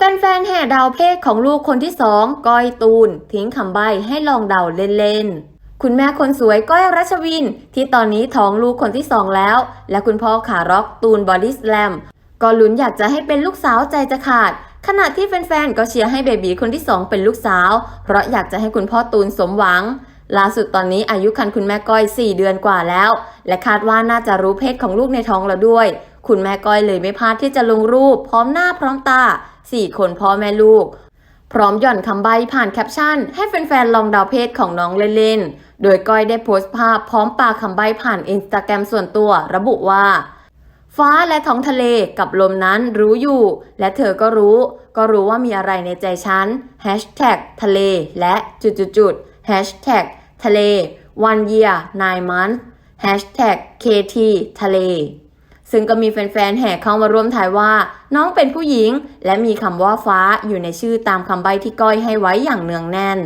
แฟนๆแห่เดาเพศของลูกคนที่สองก้อยตูน ทิ้งคำใบ้ให้ลองเดาเล่นๆ คุณแม่คนสวยก้อยรัชวิน ที่ตอนนี้ท้องลูกคนที่สองแล้ว และคุณพ่อขาร็อกตูนบอดี้สแลมก็ลุ้นอยากจะให้เป็นลูกสาวใจจะขาด ขณะที่แฟนๆก็เชียร์ให้เบบีคนที่สองเป็นลูกสาว เพราะอยากจะให้คุณพ่อตูนสมหวังล่าสุดตอนนี้อายุคันคุณแม่ก้อย 4 เดือนกว่าแล้ว และคาดว่าน่าจะรู้เพศของลูกในท้องแล้วด้วย คุณแม่ก้อยเลยไม่พลาดที่จะลงรูป พร้อมหน้าพร้อมตา 4 คนพ่อแม่ลูก พร้อมหย่อนคำใบ้ผ่านแคปชั่น ให้แฟนๆลองเดาเพศของน้องเล่นๆ โดยก้อยได้โพสต์ภาพพร้อมปาคำใบ้ผ่านอินสตาแกรมส่วนตัว ระบุว่า ฟ้าและท้องทะเลกับลมนั้นรู้อยู่ และเธอก็รู้ ก็รู้ว่ามีอะไรในใจฉัน Hashtag ทะเลและจุดๆ Hashtag ทะเล one year nine months Hashtag kt ทะเล ซึ่งก็มีแฟนๆ แห่เข้ามาร่วมถ่ายว่า น้องเป็นผู้หญิง และมีคำว่าฟ้าอยู่ในชื่อตามคำใบ้ที่ก้อยให้ไว้อย่างเนืองแน่น